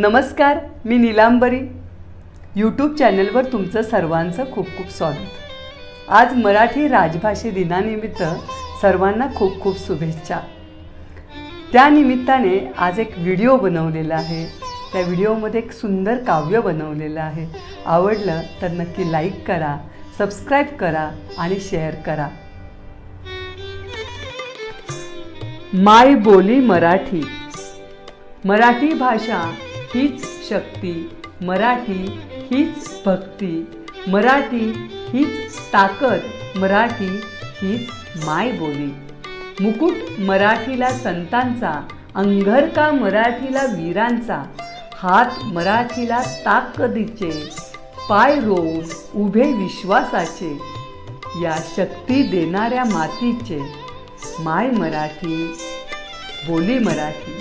नमस्कार मी नीलांबरी. यूट्यूब चॅनलवर तुमचं सर्वांचं खूप खूप स्वागत. आज मराठी राजभाषे दिनानिमित्त सर्वांना खूप खूप शुभेच्छा. त्यानिमित्ताने आज एक व्हिडिओ बनवलेला आहे. त्या व्हिडिओमध्ये एक सुंदर काव्य बनवलेलं आहे. आवडलं तर नक्की लाईक करा सबस्क्राईब करा आणि शेअर करा. माय बोली मराठी. मराठी भाषा हीच शक्ती मराठी हीच भक्ती मराठी हीच ताकद मराठी हीच मायबोली. मुकुट मराठीला संतांचा अंगरका मराठीला वीरांचा हात मराठीला ताकदीचे पाय रोवून उभे विश्वासाचे या शक्ती देणाऱ्या मातीचे माय मराठी बोली मराठी.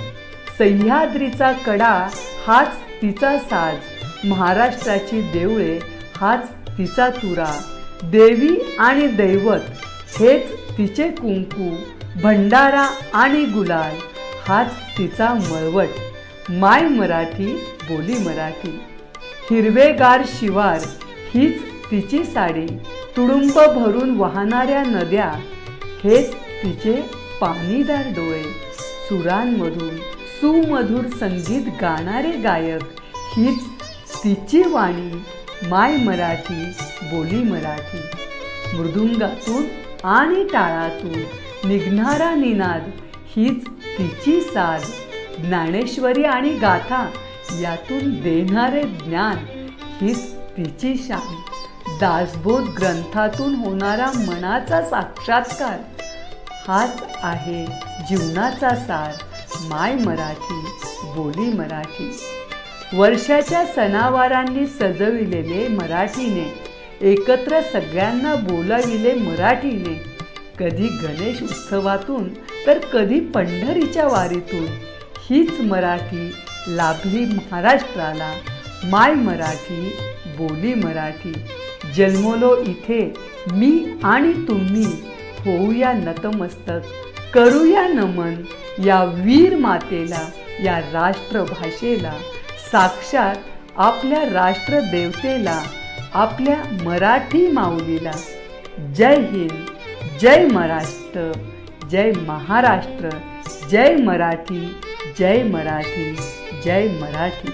सह्याद्रीचा कडा हाच तिचा साज. महाराष्ट्राची देवळे हाच तिचा तुरा. देवी आणि दैवत हेच तिचे कुंकू भंडारा आणि गुलाल. हाच तिचा मळवट. माय मराठी बोली मराठी. हिरवेगार शिवार हीच तिची साडी. तुडुंब भरून वाहणाऱ्या नद्या हेच तिचे पाणीदार डोळे. सुरांमधून सुमधुर संगीत गाणारे गायक. हीच तिची वाणी. माय मराठी बोली मराठी. मृदुंगातून आणि टाळातून निघणारा निनाद हीच तिची साध. ज्ञानेश्वरी आणि गाथा यातून देणारे ज्ञान हीच तिची शान. दासबोध ग्रंथातून होणारा मनाचा साक्षात्कार हाच आहे जीवनाचा सार. माय मराठी बोली मराठी. वर्षाच्या सणावारांनी सजविलेले मराठीने एकत्र सगळ्यांना बोलाविले मराठीने. कधी गणेश उत्सवातून तर कधी पंढरीच्या वारीतून. हीच मराठी लाभली महाराष्ट्राला. माय मराठी बोली मराठी. जन्मलो इथे मी आणि तुम्ही. होऊया नतमस्तक. करूया नमन या वीर मातेला या राष्ट्रभाषेला. साक्षात आपल्या राष्ट्रदेवतेला आपल्या मराठी माऊलीला. जय हिंद जय महाराष्ट्र जय महाराष्ट्र जय मराठी जय मराठी जय मराठी.